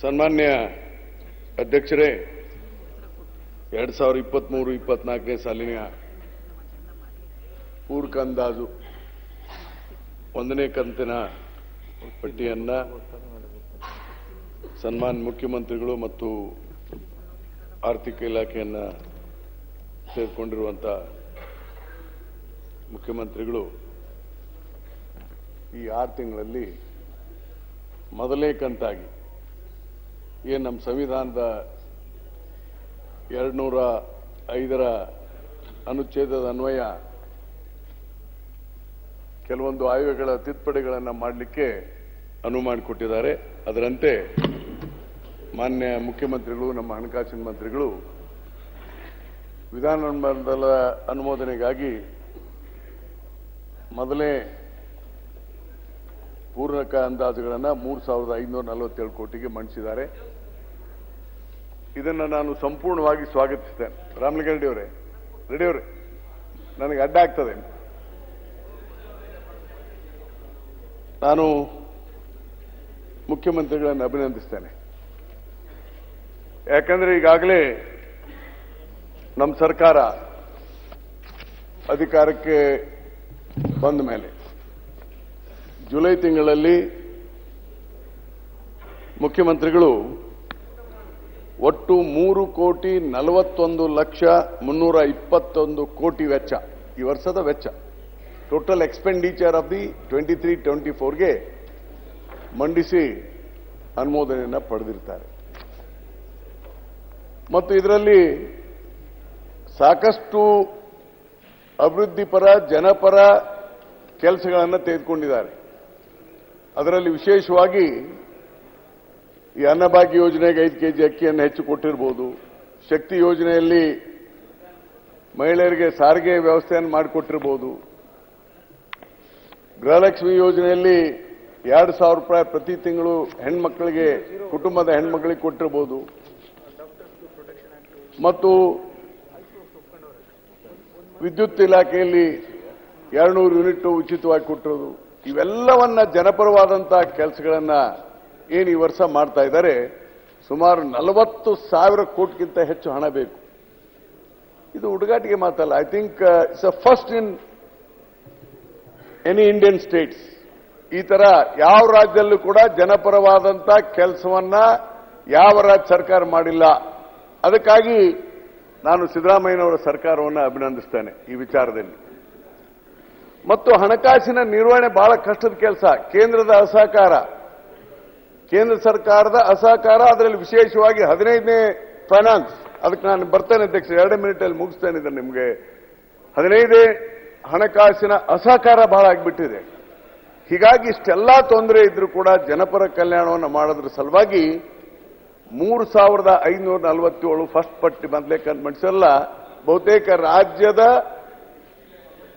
ಸನ್ಮಾನ್ಯ ಅಧ್ಯಕ್ಷರೇ, ಎರಡ್ ಸಾವಿರದ ಇಪ್ಪತ್ಮೂರು, ಇಪ್ಪತ್ನಾಲ್ಕನೇ ಸಾಲಿನ ಪೂರ್ಕ ಅಂದಾಜು ಒಂದನೇ ಕಂತಿನ ಪಟ್ಟಿಯನ್ನ ಸನ್ಮಾನ್ ಮುಖ್ಯಮಂತ್ರಿಗಳು ಮತ್ತು ಆರ್ಥಿಕ ಇಲಾಖೆಯನ್ನ ಸೇರ್ಕೊಂಡಿರುವಂತ ಮುಖ್ಯಮಂತ್ರಿಗಳು ಈ ಆರು ತಿಂಗಳಲ್ಲಿ ಮೊದಲೇ ಕಂತಾಗಿ ಏನು ನಮ್ಮ ಸಂವಿಧಾನದ ಎರಡ್ನೂರ ಐದರ ಅನುಚ್ಛೇದದ ಅನ್ವಯ ಕೆಲವೊಂದು ಆಯೋಗಗಳ ತಿದ್ದುಪಡಿಗಳನ್ನು ಮಾಡಲಿಕ್ಕೆ ಅನುವು ಮಾಡಿಕೊಟ್ಟಿದ್ದಾರೆ. ಅದರಂತೆ ಮಾನ್ಯ ಮುಖ್ಯಮಂತ್ರಿಗಳು, ನಮ್ಮ ಹಣಕಾಸಿನ ಮಂತ್ರಿಗಳು ವಿಧಾನಮಂಡಲದ ಅನುಮೋದನೆಗಾಗಿ ಮೊದಲೇ ಪೂರ್ಣಕ ಅಂದಾಜುಗಳನ್ನು ಮೂರು ಸಾವಿರದ ಐನೂರ ನಲವತ್ತೇಳು ಕೋಟಿಗೆ ಮಂಡಿಸಿದ್ದಾರೆ. ಇದನ್ನು ನಾನು ಸಂಪೂರ್ಣವಾಗಿ ಸ್ವಾಗತಿಸ್ತೇನೆ. ರಾಮಲಿಂಗಾರೆಡ್ಡಿ ಅವರೇ, ರೆಡ್ಡಿ ಅವರೇ, ನನಗೆ ಅಡ್ಡ ಆಗ್ತದೆ. ನಾನು ಮುಖ್ಯಮಂತ್ರಿಗಳನ್ನು ಅಭಿನಂದಿಸ್ತೇನೆ. ಯಾಕಂದ್ರೆ ಈಗಾಗಲೇ ನಮ್ಮ ಸರ್ಕಾರ ಅಧಿಕಾರಕ್ಕೆ ಬಂದ ಮೇಲೆ ಜುಲೈ ತಿಂಗಳಲ್ಲಿ ಮುಖ್ಯಮಂತ್ರಿಗಳು ಒಟ್ಟು ಮೂರು ಕೋಟಿ ನಲವತ್ತೊಂದು ಲಕ್ಷ ಮುನ್ನೂರ ಇಪ್ಪತ್ತೊಂದು ಕೋಟಿ ವೆಚ್ಚ. ಈ ವರ್ಷದ ವೆಚ್ಚ. Total expenditure of the twenty three twenty ಫೋರ್ಗೆ ಮಂಡಿಸಿ ಅನುಮೋದನೆಯನ್ನು ಪಡೆದಿರ್ತಾರೆ. ಮತ್ತು ಇದರಲ್ಲಿ ಸಾಕಷ್ಟು ಅಭಿವೃದ್ಧಿಪರ ಜನಪರ ಕೆಲಸಗಳನ್ನು ತೆಗೆದುಕೊಂಡಿದ್ದಾರೆ. ಅದರಲ್ಲಿ ವಿಶೇಷವಾಗಿ ಈ ಅನ್ನಭಾಗ್ಯ ಯೋಜನೆಗೆ ಐದು ಕೆಜಿ ಅಕ್ಕಿಯನ್ನು ಹೆಚ್ಚು ಕೊಟ್ಟಿರಬಹುದು ಶಕ್ತಿ ಯೋಜನೆಯಲ್ಲಿ ಮಹಿಳೆಯರಿಗೆ ಸಾರಿಗೆ ವ್ಯವಸ್ಥೆಯನ್ನು ಮಾಡಿಕೊಟ್ಟಿರಬಹುದು ಗೃಹಲಕ್ಷ್ಮಿ ಯೋಜನೆಯಲ್ಲಿ ಎರಡು ಸಾವಿರ ರೂಪಾಯಿ ಪ್ರತಿ ತಿಂಗಳು ಹೆಣ್ಮಕ್ಳಿಗೆ, ಕುಟುಂಬದ ಹೆಣ್ಮಕ್ಳಿಗೆ ಕೊಟ್ಟಿರಬಹುದು ಮತ್ತು ವಿದ್ಯುತ್ ಇಲಾಖೆಯಲ್ಲಿ ಎರಡ್ನೂರು ಯೂನಿಟ್ ಉಚಿತವಾಗಿ ಕೊಟ್ಟಿರೋದು. ಇವೆಲ್ಲವನ್ನ ಜನಪರವಾದಂತಹ ಕೆಲಸಗಳನ್ನ ಏನು ಈ ವರ್ಷ ಮಾಡ್ತಾ ಇದ್ದಾರೆ, ಸುಮಾರು ನಲವತ್ತು ಸಾವಿರ ಕೋಟಿಗಿಂತ ಹೆಚ್ಚು ಹಣ ಬೇಕು. ಇದು ಹುಡುಗಾಟಿಗೆ ಮಾತಲ್ಲ. I think it's a first in any Indian states ಈ ತರ ಯಾವ ರಾಜ್ಯದಲ್ಲೂ ಕೂಡ ಜನಪರವಾದಂತ ಕೆಲಸವನ್ನ ಯಾವ ರಾಜ್ಯ ಸರ್ಕಾರ ಮಾಡಿಲ್ಲ. ಅದಕ್ಕಾಗಿ ನಾನು ಸಿದ್ದರಾಮಯ್ಯನವರ ಸರ್ಕಾರವನ್ನು ಅಭಿನಂದಿಸ್ತೇನೆ ಈ ವಿಚಾರದಲ್ಲಿ. ಮತ್ತು ಹಣಕಾಸಿನ ನಿರ್ವಹಣೆ ಬಹಳ ಕಷ್ಟದ ಕೆಲಸ. ಕೇಂದ್ರದ ಅಸಹಕಾರ. ಕೇಂದ್ರ ಸರ್ಕಾರದ ಅಸಹಕಾರ, ಅದರಲ್ಲಿ ವಿಶೇಷವಾಗಿ ಹದಿನೈದನೇ ಫೈನಾನ್ಸ್. ಅದಕ್ಕೆ ನಾನು ಬರ್ತೇನೆ ಅಧ್ಯಕ್ಷ ಎರಡು ಮಿನಿಟಲ್ಲಿ ಮುಗಿಸ್ತೇನೆ ಇದನ್ನು ನಿಮಗೆ. ಹದಿನೈದೇ ಹಣಕಾಸಿನ ಅಸಹಕಾರ ಬಹಳ ಆಗಿಬಿಟ್ಟಿದೆ. ಹೀಗಾಗಿ ಇಷ್ಟೆಲ್ಲಾ ತೊಂದರೆ ಇದ್ರೂ ಕೂಡ ಜನಪರ ಕಲ್ಯಾಣವನ್ನು ಮಾಡೋದ್ರ ಸಲುವಾಗಿ ಮೂರು ಸಾವಿರದ ಐನೂರ ನಲವತ್ತೇಳು ಫಸ್ಟ್ ಪಟ್ಟಿ ಮೊದಲೇ ಮಂಡಿಸಲ್ಲ ಬಹುತೇಕ ರಾಜ್ಯದ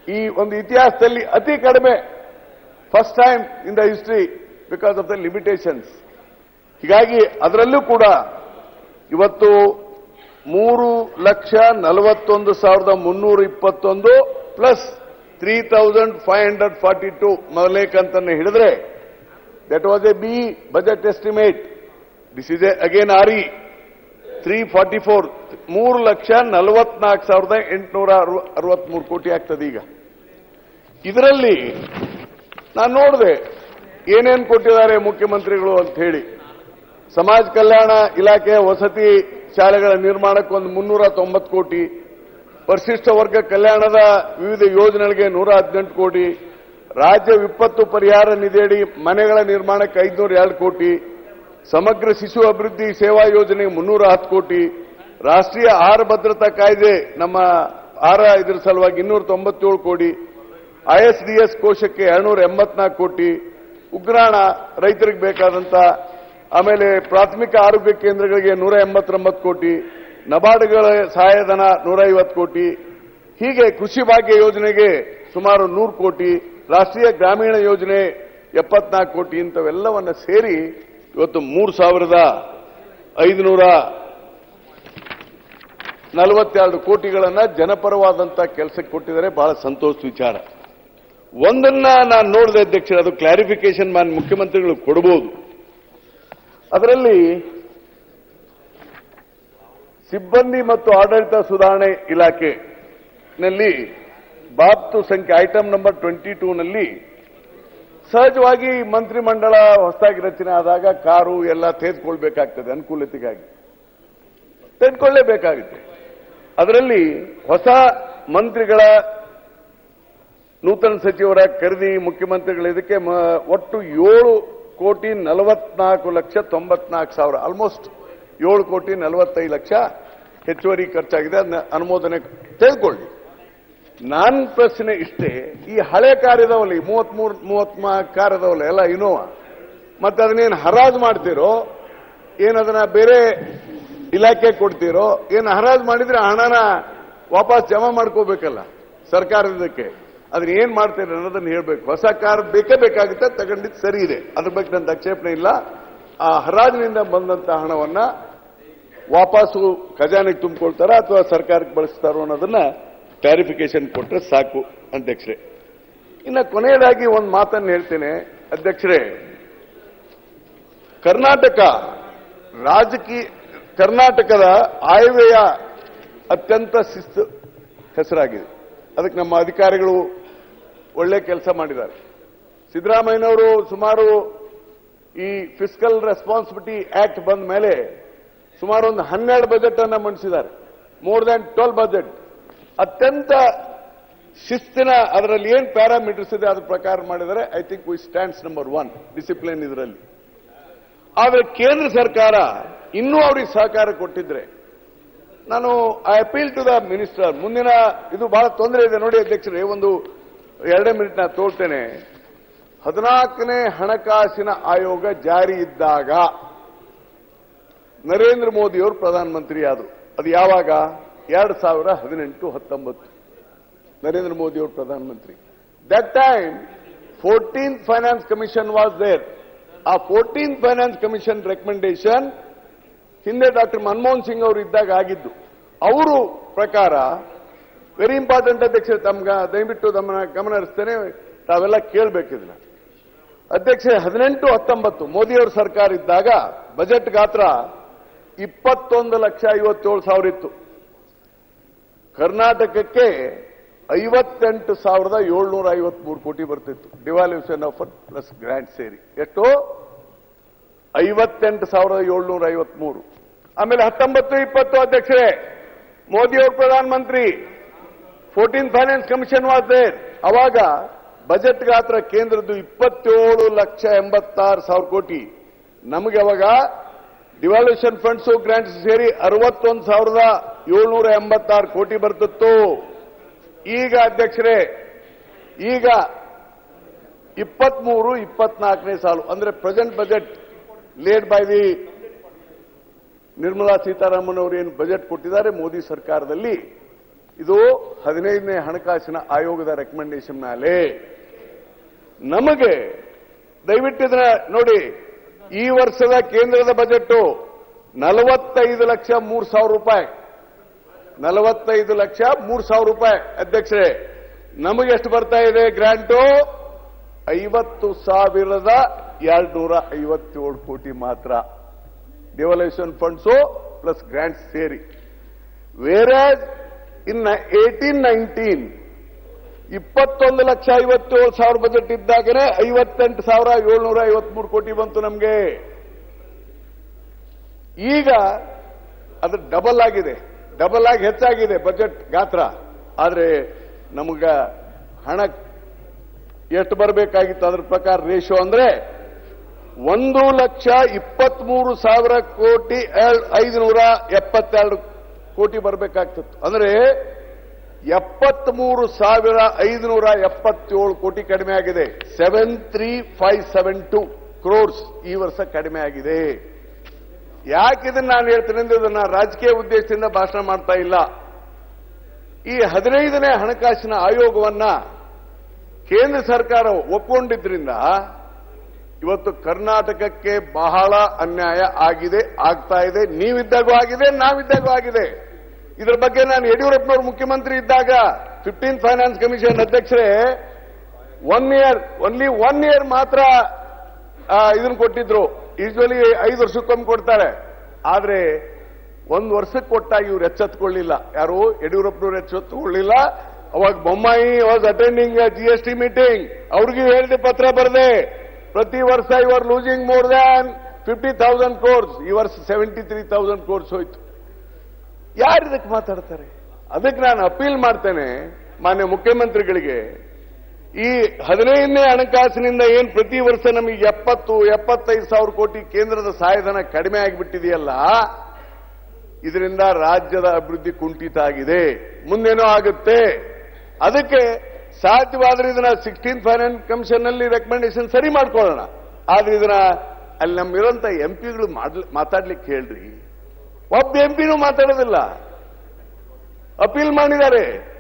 ಈ ಒಂದು ಇತಿಹಾಸದಲ್ಲಿ ಅತಿ ಕಡಿಮೆ first time in the history because of the limitations ಹೀಗಾಗಿ ಅದರಲ್ಲೂ ಕೂಡ ಇವತ್ತು ಮೂರು ಲಕ್ಷ ನಲವತ್ತೊಂದು ಸಾವಿರದ ಮುನ್ನೂರ ಇಪ್ಪತ್ತೊಂದು plus three thousand five hundred forty two ಮೊದಲನೇ ಕಂತನ್ನು ಹಿಡಿದ್ರೆ that was a B budget estimate this is a again RE three forty four ಮೂರು ಲಕ್ಷ ನಲವತ್ನಾಲ್ಕು ಸಾವಿರದ ಎಂಟುನೂರ ಅರವತ್ಮೂರು ಕೋಟಿ ಆಗ್ತದೆ ಈಗ. ಇದರಲ್ಲಿ ನಾನು ನೋಡಿದೆ ಏನೇನು ಕೊಟ್ಟಿದ್ದಾರೆ ಮುಖ್ಯಮಂತ್ರಿಗಳು ಅಂತ ಹೇಳಿ. ಸಮಾಜ ಕಲ್ಯಾಣ ಇಲಾಖೆ ವಸತಿ ಶಾಲೆಗಳ ನಿರ್ಮಾಣಕ್ಕೆ ಒಂದು ಮುನ್ನೂರ ತೊಂಬತ್ತು ಕೋಟಿ, ಪರಿಶಿಷ್ಟ ವರ್ಗ ಕಲ್ಯಾಣದ ವಿವಿಧ ಯೋಜನೆಗಳಿಗೆ ನೂರ ಹದಿನೆಂಟು ಕೋಟಿ, ರಾಜ್ಯ ವಿಪತ್ತು ಪರಿಹಾರ ನಿಧಿಯಡಿ ಮನೆಗಳ ನಿರ್ಮಾಣಕ್ಕೆ ಐದುನೂರ ಎರಡು ಕೋಟಿ, ಸಮಗ್ರ ಶಿಶು ಅಭಿವೃದ್ಧಿ ಸೇವಾ ಯೋಜನೆಗೆ ಮುನ್ನೂರ ಹತ್ತು ಕೋಟಿ, ರಾಷ್ಟ್ರೀಯ ಆಹಾರ ಭದ್ರತಾ ಕಾಯ್ದೆ ನಮ್ಮ ಆಹಾರ ಇದರ ಸಲುವಾಗಿ ಇನ್ನೂರ ತೊಂಬತ್ತೇಳು ಕೋಟಿ ಐಎಸ್ಡಿಎಸ್ ಕೋಶಕ್ಕೆ ಎರಡ್ನೂರ ಎಂಬತ್ನಾಲ್ಕು ಕೋಟಿ ಉಗ್ರಾಣ ರೈತರಿಗೆ ಬೇಕಾದಂತ, ಆಮೇಲೆ ಪ್ರಾಥಮಿಕ ಆರೋಗ್ಯ ಕೇಂದ್ರಗಳಿಗೆ ನೂರ ಎಂಬತ್ತೊಂಬತ್ತು ಕೋಟಿ, ನಬಾರ್ಡ್ಗಳ ಸಹಾಯಧನ ನೂರ ಐವತ್ತು ಕೋಟಿ, ಹೀಗೆ ಕೃಷಿ ಭಾಗ್ಯ ಯೋಜನೆಗೆ ಸುಮಾರು ನೂರು ಕೋಟಿ, ರಾಷ್ಟ್ರೀಯ ಗ್ರಾಮೀಣ ಯೋಜನೆ ಎಪ್ಪತ್ನಾಲ್ಕು ಕೋಟಿ, ಇಂಥವೆಲ್ಲವನ್ನ ಸೇರಿ ಇವತ್ತು ಮೂರು ಸಾವಿರದ ಐದುನೂರ ನಲವತ್ತೆರಡು ಕೋಟಿಗಳನ್ನು ಜನಪರವಾದಂತ ಕೆಲಸಕ್ಕೆ ಕೊಟ್ಟಿದ್ದಾರೆ. ಬಹಳ ಸಂತೋಷ ವಿಚಾರ. ಒಂದನ್ನ ನಾನು ನೋಡಿದೆ ಅಧ್ಯಕ್ಷರು, ಅದು ಕ್ಲಾರಿಫಿಕೇಶನ್ ಮಾನ್ ಮುಖ್ಯಮಂತ್ರಿಗಳು ಕೊಡಬಹುದು ಅದರಲ್ಲಿ ಸಿಬ್ಬಂದಿ ಮತ್ತು ಆಡಳಿತ ಸುಧಾರಣೆ ಇಲಾಖೆನಲ್ಲಿ ಬಾಬ್ತು ಸಂಖ್ಯೆ ಐಟಂ ನಂಬರ್ ಟ್ವೆಂಟಿ ಟೂನಲ್ಲಿ ಸಹಜವಾಗಿ ಮಂತ್ರಿಮಂಡಲ ಹೊಸದಾಗಿ ರಚನೆ ಆದಾಗ ಕಾರು ಎಲ್ಲ ತೆಗೆದುಕೊಳ್ಬೇಕಾಗ್ತದೆ ಅನುಕೂಲತೆಗಾಗಿ. ತೆಗೆದುಕೊಳ್ಳೇಬೇಕಾಗುತ್ತೆ. ಅದರಲ್ಲಿ ಹೊಸ ಮಂತ್ರಿಗಳ ನೂತನ ಸಚಿವರ ಖರೀದಿ ಮುಖ್ಯಮಂತ್ರಿಗಳು ಇದಕ್ಕೆ ಒಟ್ಟು ಏಳು ಕೋಟಿ ನಲವತ್ನಾಲ್ಕು ಲಕ್ಷ ತೊಂಬತ್ನಾಲ್ಕು ಸಾವಿರ ಆಲ್ಮೋಸ್ಟ್ ಏಳು ಕೋಟಿ ನಲವತ್ತೈದು ಲಕ್ಷ ಹೆಚ್ಚುವರಿ ಖರ್ಚಾಗಿದೆ. ಅದನ್ನ ಅನುಮೋದನೆ ತೆಗೆದುಕೊಳ್ಳಿ. ನನ್ನ ಪ್ರಶ್ನೆ ಇಷ್ಟೇ, ಈ ಹಳೆ ಕಾರ್ ಇದಾವಲ್ಲ ಈ ಮೂವತ್ಮೂರು ಮೂವತ್ನಾಲ್ಕು ಕಾರ್ ಇದಾವಲ್ಲ ಎಲ್ಲ ಇನೋವಾ, ಮತ್ತೆ ಅದನ್ನೇನು ಹರಾಜು ಮಾಡ್ತೀರೋ ಏನದನ್ನ ಬೇರೆ ಇಲಾಖೆ ಕೊಡ್ತೀರೋ, ಏನು ಹರಾಜು ಮಾಡಿದ್ರೆ ಹಣನ ವಾಪಸ್ ಜಮಾ ಮಾಡ್ಕೋಬೇಕಲ್ಲ ಸರ್ಕಾರದಕ್ಕೆ ಅದನ್ನ ಏನ್ ಮಾಡ್ತೀರಿ ಅನ್ನೋದನ್ನ ಹೇಳ್ಬೇಕು. ಹೊಸ ಕಾರ್ ಬೇಕೇ ಬೇಕಾಗುತ್ತೆ, ತಗೊಂಡಿದ್ದು ಸರಿ ಇದೆ. ಅದ್ರ ಬಗ್ಗೆ ನನ್ನ ಆಕ್ಷೇಪಣೆ ಇಲ್ಲ. ಆ ಹರಾಜಿನಿಂದ ಬಂದಂತ ಹಣವನ್ನ ವಾಪಸ್ ಖಜಾನೆಗೆ ತುಂಬಿಕೊಳ್ತಾರ ಅಥವಾ ಸರ್ಕಾರಕ್ಕೆ ಬಳಸ್ತಾರೋ ಅನ್ನೋದನ್ನ ಕ್ಲಾರಿಫಿಕೇಶನ್ ಕೊಟ್ರೆ ಸಾಕು, ಅಧ್ಯಕ್ಷರೇ. ಇನ್ನು ಕೊನೆಯದಾಗಿ ಒಂದು ಮಾತನ್ನು ಹೇಳ್ತೇನೆ, ಅಧ್ಯಕ್ಷರೇ. ಕರ್ನಾಟಕ ರಾಜಕೀಯ, ಕರ್ನಾಟಕದ ಆಯವ್ಯಯ ಅತ್ಯಂತ ಶಿಸ್ತು ಹೆಸರಾಗಿದೆ. ಅದಕ್ಕೆ ನಮ್ಮ ಅಧಿಕಾರಿಗಳು ಒಳ್ಳೆ ಕೆಲಸ ಮಾಡಿದ್ದಾರೆ. ಸಿದ್ದರಾಮಯ್ಯನವರು ಸುಮಾರು ಈ ಫಿಸಿಕಲ್ ರೆಸ್ಪಾನ್ಸಿಬಿಲಿಟಿ ಆಕ್ಟ್ ಬಂದ ಮೇಲೆ ಸುಮಾರು ಒಂದು ಹನ್ನೆರಡು ಬಜೆಟ್ ಅನ್ನು ಮಂಡಿಸಿದ್ದಾರೆ. ಮೋರ್ ದ್ಯಾನ್ ಟ್ವೆಲ್ ಬಜೆಟ್ ಅತ್ಯಂತ ಶಿಸ್ತಿನ ಅದರಲ್ಲಿ ಏನ್ ಪ್ಯಾರಾಮೀಟರ್ಸ್ ಇದೆ ಅದ್ರ ಪ್ರಕಾರ ಮಾಡಿದರೆ I think we stands number one discipline ಇದರಲ್ಲಿ. ಆದರೆ ಕೇಂದ್ರ ಸರ್ಕಾರ ಇನ್ನೂ ಅವ್ರಿಗೆ ಸಹಕಾರ ಕೊಟ್ಟಿದ್ರೆ, ನಾನು I appeal to the minister ಮುಂದಿನ, ಇದು ಬಹಳ ತೊಂದರೆ ಇದೆ. ನೋಡಿ ಅಧ್ಯಕ್ಷರೇ, ಒಂದು ಎರಡೇ ಮಿನಿಟ್ ನಾನು ತೋರ್ತೇನೆ ಹದಿನಾಲ್ಕನೇ ಹಣಕಾಸಿನ ಆಯೋಗ ಜಾರಿ ಇದ್ದಾಗ ನರೇಂದ್ರ ಮೋದಿಯವರು ಪ್ರಧಾನಮಂತ್ರಿ ಆದರು ಅದು ಯಾವಾಗ? ಎರಡು ಸಾವಿರ ಹದಿನೆಂಟು ಹತ್ತೊಂಬತ್ತು. ನರೇಂದ್ರ ಮೋದಿಯವರು ಪ್ರಧಾನಮಂತ್ರಿ. That time fourteen finance commission was there ಆ ಫೋರ್ಟೀನ್ ಫೈನಾನ್ಸ್ ಕಮಿಷನ್ ರೆಕಮೆಂಡೇಶನ್ ಹಿಂದೆ ಡಾಕ್ಟರ್ ಮನಮೋಹನ್ ಸಿಂಗ್ ಅವರು ಇದ್ದಾಗ ಆಗಿದ್ದು. ಅವರು ಪ್ರಕಾರ ವೆರಿ ಇಂಪಾರ್ಟೆಂಟ್ ಅಧ್ಯಕ್ಷ ತಮ್ಗ ದಯವಿಟ್ಟು ತಮ್ಮ ಗಮನ ಹರಿಸ್ತೇನೆ. ತಾವೆಲ್ಲ ಕೇಳಬೇಕು ಇದನ್ನ ಅಧ್ಯಕ್ಷ ಹದಿನೆಂಟು ಹತ್ತೊಂಬತ್ತು ಮೋದಿಯವರ ಸರ್ಕಾರ ಇದ್ದಾಗ ಬಜೆಟ್ ಗಾತ್ರ ಇಪ್ಪತ್ತೊಂದು ಲಕ್ಷ ಐವತ್ತೇಳು ಸಾವಿರ ಇತ್ತು. ಕರ್ನಾಟಕಕ್ಕೆ ಐವತ್ತೆಂಟು ಸಾವಿರದ ಏಳ್ನೂರ ಐವತ್ಮೂರು ಕೋಟಿ ಬರ್ತಿತ್ತು. ಡಿವಾಲ್ಯೂಷನ್ ಆಫರ್ ಪ್ಲಸ್ ಗ್ರ್ಯಾಂಡ್ ಸೇರಿ. ಎಷ್ಟು? ಐವತ್ತೆಂಟು ಸಾವಿರದ ಏಳ್ನೂರ ಐವತ್ಮೂರು. ಆಮೇಲೆ ಹತ್ತೊಂಬತ್ತು ಇಪ್ಪತ್ತು ಅಧ್ಯಕ್ಷರೇ, ಮೋದಿಯವರು ಪ್ರಧಾನಮಂತ್ರಿ ಫೋರ್ಟೀನ್ ಫೈನಾನ್ಸ್ ಕಮಿಷನ್ ವಾಸ್ ಅವಾಗ ಬಜೆಟ್ ಗಾತ್ರ ಕೇಂದ್ರದ್ದು ಇಪ್ಪತ್ತೇಳು ಲಕ್ಷ ಎಂಬತ್ತಾರು ಸಾವಿರ ಕೋಟಿ. ನಮಗೆ ಅವಾಗ ಡಿವಾಲ್ಯೂಷನ್ ಫಂಡ್ಸ್ ಗ್ರಾಂಟ್ಸ್ ಸೇರಿ ಅರವತ್ತೊಂದು ಸಾವಿರದ ಏಳ್ನೂರ ಎಂಬತ್ತಾರು ಕೋಟಿ ಬರ್ತಿತ್ತು. ಈಗ ಅಧ್ಯಕ್ಷರೇ, ಈಗ ಇಪ್ಪತ್ಮೂರು, ಇಪ್ಪತ್ನಾಲ್ಕನೇ ಸಾಲು, ಅಂದ್ರೆ present budget laid by the Nirmala Sitharaman ಅವರು ಏನು ಬಜೆಟ್ ಕೊಟ್ಟಿದ್ದಾರೆ, ಮೋದಿ ಸರ್ಕಾರದಲ್ಲಿ ಇದು ಹದಿನೈದನೇ ಹಣಕಾಸಿನ ಆಯೋಗದ ರೆಕಮೆಂಡೇಶನ್ ಮೇಲೆ ನಮಗೆ, ದಯವಿಟ್ಟು ಇದನ್ನ ನೋಡಿ, ಈ ವರ್ಷದ ಕೇಂದ್ರದ ಬಜೆಟ್ ನಲವತ್ತೈದು ಲಕ್ಷ ಮೂರು ಸಾವಿರ ರೂಪಾಯಿ. ನಲವತ್ತೈದು ಲಕ್ಷ ಮೂರು ಸಾವಿರ ರೂಪಾಯಿ. ಅಧ್ಯಕ್ಷರೇ, ನಮಗೆ ಎಷ್ಟು ಬರ್ತಾ ಇದೆ ಗ್ರಾಂಟು? ಐವತ್ತು ಸಾವಿರದ ಎರಡ್ನೂರ ಐವತ್ತೇಳು ಕೋಟಿ ಮಾತ್ರ. ಡೆವಲ್ಯೂಷನ್ ಫಂಡ್ಸು ಪ್ಲಸ್ ಗ್ರಾಂಟ್ಸ್ ಸೇರಿ. ಬೇರೆ ಇನ್ನ ಏಟೀನ್ ನೈನ್ಟೀನ್ ಇಪ್ಪತ್ತೊಂದು ಲಕ್ಷ ಐವತ್ತೇಳು ಸಾವಿರ ಬಜೆಟ್ ಇದ್ದಾಗನೇ ಐವತ್ತೆಂಟು ಸಾವಿರ ಏಳ್ನೂರ ಐವತ್ಮೂರು ಕೋಟಿ ಬಂತು ನಮಗೆ. ಈಗ ಅದು ಡಬಲ್ ಆಗಿದೆ ಡಬಲ್ ಆಗಿ ಹೆಚ್ಚಾಗಿದೆ ಬಜೆಟ್ ಗಾತ್ರ. ಆದರೆ ನಮಗ ಹಣ ಎಷ್ಟು ಬರಬೇಕಾಗಿತ್ತು ಅದ್ರ ಪ್ರಕಾರ ರೇಷೋ ಅಂದ್ರೆ ಒಂದು ಲಕ್ಷ ಇಪ್ಪತ್ಮೂರು ಸಾವಿರ ಕೋಟಿ ಐದುನೂರ ಎಪ್ಪತ್ತೆರಡು ಕೋಟಿ ಬರಬೇಕಾಗ್ತಿತ್ತು. ಅಂದ್ರೆ ಎಪ್ಪತ್ಮೂರು ಸಾವಿರ ಐದುನೂರ ಎಪ್ಪತ್ತೇಳು ಕೋಟಿ ಕಡಿಮೆ ಆಗಿದೆ. Seven three five seven two crores ಈ ವರ್ಷ ಕಡಿಮೆ ಆಗಿದೆ. ಯಾಕೆ ಇದನ್ನ ನಾನು ಹೇಳ್ತೇನೆ ಅಂದ್ರೆ ಇದನ್ನ ರಾಜಕೀಯ ಉದ್ದೇಶದಿಂದ ಭಾಷಣ ಮಾಡ್ತಾ ಇಲ್ಲ. ಈ ಹದಿನೈದನೇ ಹಣಕಾಸಿನ ಆಯೋಗವನ್ನ ಕೇಂದ್ರ ಸರ್ಕಾರ ಒಪ್ಕೊಂಡಿದ್ರಿಂದ ಇವತ್ತು ಕರ್ನಾಟಕಕ್ಕೆ ಬಹಳ ಅನ್ಯಾಯ ಆಗಿದೆ, ಆಗ್ತಾ ಇದೆ. ನೀವಿದ್ದಾಗೂ ಆಗಿದೆ, ನಾವಿದ್ದಾಗೂ ಆಗಿದೆ. ಇದರ ಬಗ್ಗೆ ನಾನು ಯಡಿಯೂರಪ್ಪನವರು ಮುಖ್ಯಮಂತ್ರಿ ಇದ್ದಾಗ ಫಿಫ್ಟೀನ್ ಫೈನಾನ್ಸ್ ಕಮಿಷನ್ ಅಧ್ಯಕ್ಷರೇ one year only one year ಮಾತ್ರ ಇದನ್ನು ಕೊಟ್ಟಿದ್ರು. ಯೂಶ್ವಲಿ ಐದು ವರ್ಷಕ್ಕೊಮ್ಮೆ ಕೊಡ್ತಾರೆ. ಆದ್ರೆ ಒಂದು ವರ್ಷಕ್ಕೆ ಕೊಟ್ಟಾಗ ಇವ್ರು ಎಚ್ಚೆತ್ಕೊಳ್ಳಿಲ್ಲ. ಯಾರು? ಯಡಿಯೂರಪ್ಪನವ್ರು ಎಚ್ಚೆತ್ತುಕೊಳ್ಳಿಲ್ಲ ಅವಾಗ Bommai was attending G S T meeting ಅವ್ರಿಗೂ ಹೇಳಿದೆ, ಪತ್ರ ಬರದೆ. ಪ್ರತಿ ವರ್ಷ ಇವರ್ losing more than fifty thousand crores ಈ ವರ್ಷ ಸೆವೆಂಟಿ ತ್ರೀ ತೌಸಂಡ್ ಕೋರ್ಸ್ ಹೋಯ್ತು. ಯಾರು ಇದಕ್ಕೆ ಮಾತಾಡ್ತಾರೆ? ಅದಕ್ಕೆ ನಾನು ಅಪೀಲ್ ಮಾಡ್ತೇನೆ ಮಾನ್ಯ ಮುಖ್ಯಮಂತ್ರಿಗಳಿಗೆ. ಈ ಹದಿನೈದನೇ ಹಣಕಾಸಿನಿಂದ ಏನ್ ಪ್ರತಿ ವರ್ಷ ನಮಗೆ ಎಪ್ಪತ್ತು, ಎಪ್ಪತ್ತೈದು ಸಾವಿರ ಕೋಟಿ ಕೇಂದ್ರದ ಸಹಾಯಧನ ಕಡಿಮೆ ಆಗಿಬಿಟ್ಟಿದೆಯಲ್ಲ, ಇದರಿಂದ ರಾಜ್ಯದ ಅಭಿವೃದ್ಧಿ ಕುಂಠಿತ ಆಗಿದೆ. ಮುಂದೇನೋ ಆಗುತ್ತೆ. ಅದಕ್ಕೆ ಸಾಧ್ಯವಾದ್ರೆ ಇದನ್ನ ಸಿಕ್ಸ್ಟೀನ್ ಫೈನಾನ್ಸ್ ಕಮಿಷನ್ನಲ್ಲಿ ರೆಕಮೆಂಡೇಶನ್ ಸರಿ ಮಾಡ್ಕೊಳ್ಳೋಣ. ಆದ್ರೆ ಇದನ್ನ ಅಲ್ಲಿ ನಮ್ಮಿರೋಂಥ ಎಂಪಿಗಳು ಮಾತಾಡ್ಲಿಕ್ಕೆ ಹೇಳ್ರಿ. ಒಬ್ಬ ಎಂ ಪಿನೂ ಮಾತಾಡೋದಿಲ್ಲ. ಅಪೀಲ್ ಮಾಡಿದ್ದಾರೆ.